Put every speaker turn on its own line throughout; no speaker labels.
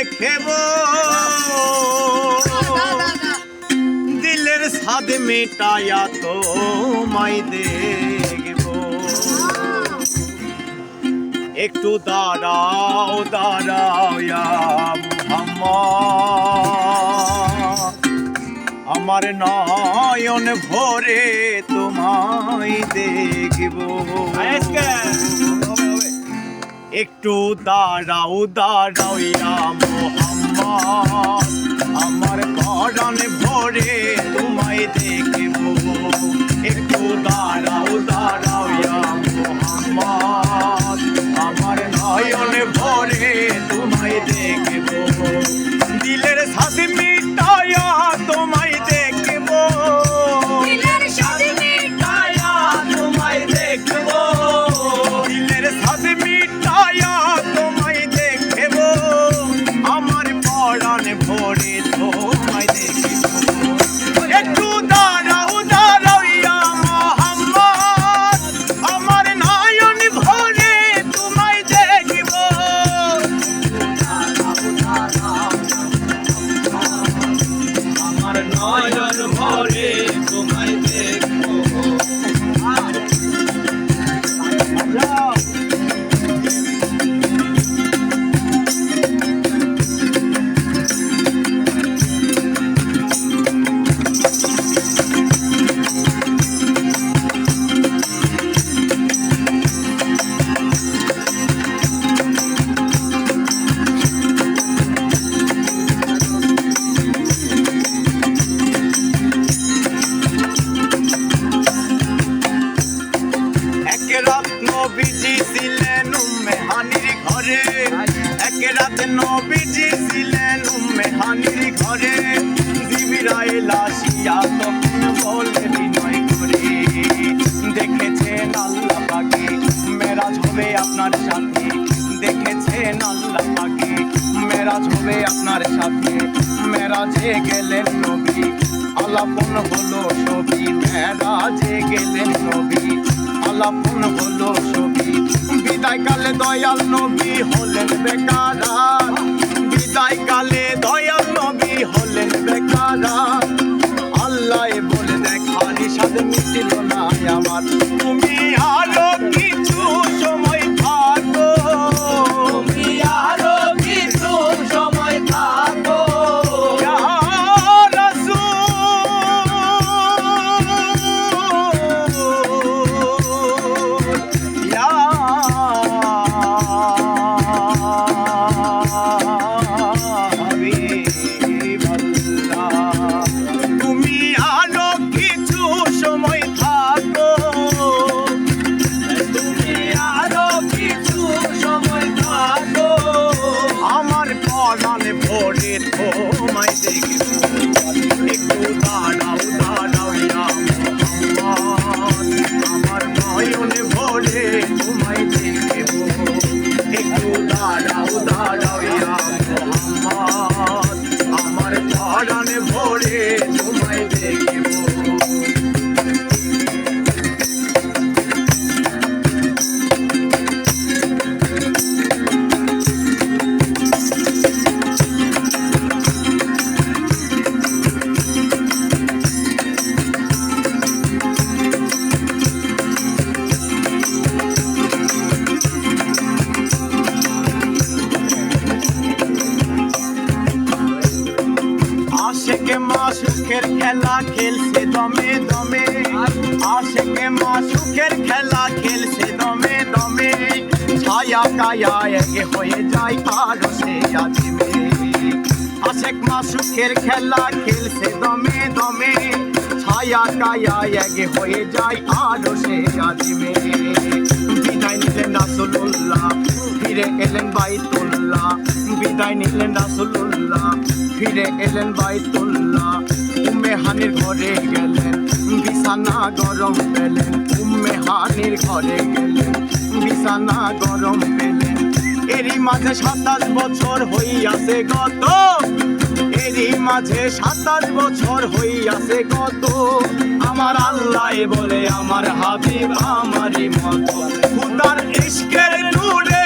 দেখেব। দিলের সাদ মেটায়া তোমায় দেখব। একটু দাঁড়াও দাঁড়াও আমার নয়ন ভরে তোমায় দেখব। একটু দাঁড়াও দাঁড়াও Muhammad. নয়ন ভরে আলাপন হলো ছবি মেরাজে গেলেন নবী আলাপন হলো ছবি বিদায় কালে দয়াল নবী হলেন বেকারা। বিদায় কালে দয়াল নবী হলেন বেকারা। আল্লাহ বলে দেখারি সাথে মিটিল না আমার। ভরে তোমায় খেলা খেলছে দমে দমে। আশেকে মা সুখের খেলা খেলছে দমে দমে। ছায়া কায়া একে হয়ে যায় আর সে আজিমে আশেক মা সুখের খেলা খেলছে দমে দমে। ছায়া কায়া একে হয়ে যায় আর সে আজিমে বিদায় নিলেন রাসূলুল্লাহ ফিরে এলেন বাইতুল্লাহ। বিদায় নিলেন রাসূলুল্লাহ ফিরে এলেন বাইতুল্লাহ। উম্মে হানির ঘরে গেলেন, বিছানা গরম পেলেন, উম্মে হানির ঘরে গেলেন, বিছানা গরম পেলেন। এরই মাঝে সাতাশ বছর হইয়াছে গত, এরই মাঝে সাতাশ বছর হইয়াছে গত। আমার আল্লাহ বলে আমার হাবিব আমারই মতো, খুদার ইশকের নূরে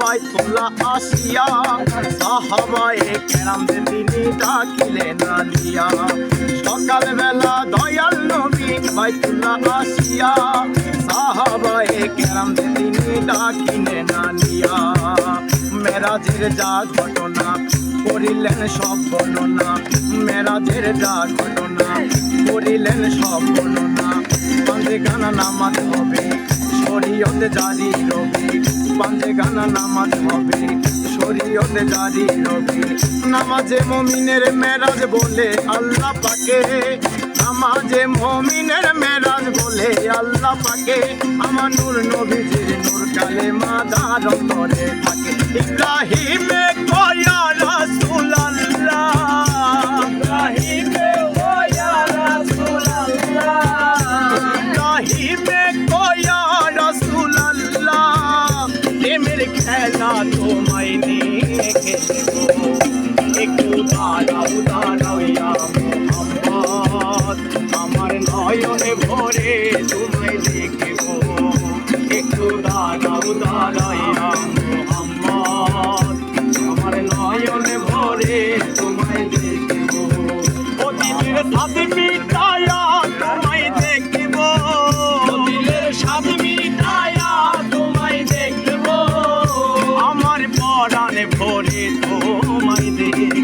বাইতুল্লাহ আসিয়া সাহাবায়ে কেরামদের তিনি ডাকিলেন আলিয়া সকালবেলা দয়াল নবী বাইতুল্লাহ আসিয়া সাহাবায়ে কেরামদের তিনি ডাকিলেন আলিয়া মেরাজের যা ঘটনা করিলেন সব বর্ণনা, মেরাজের যা ঘটনা করিলেন সব বর্ণনা। পাঞ্জে গানা নামাজ হবে, শরীয়তে জারি রবি। গানা নামাজ হবে, শরীয়তে জারি রবি। নামাজে মমিনের মেরাজ বলে আল্লাহ পাকে। নামাজে মমিনের মেরাজ বলে আল্লাহ পাকে। আমার নূর নবীজির নূর কালে মাদার অন্তরে থাকে। ইব্রাহিমে তোমায় খেলব একটু দাঁড়াও দাঁড়াও। ভরে তোমায় দেখব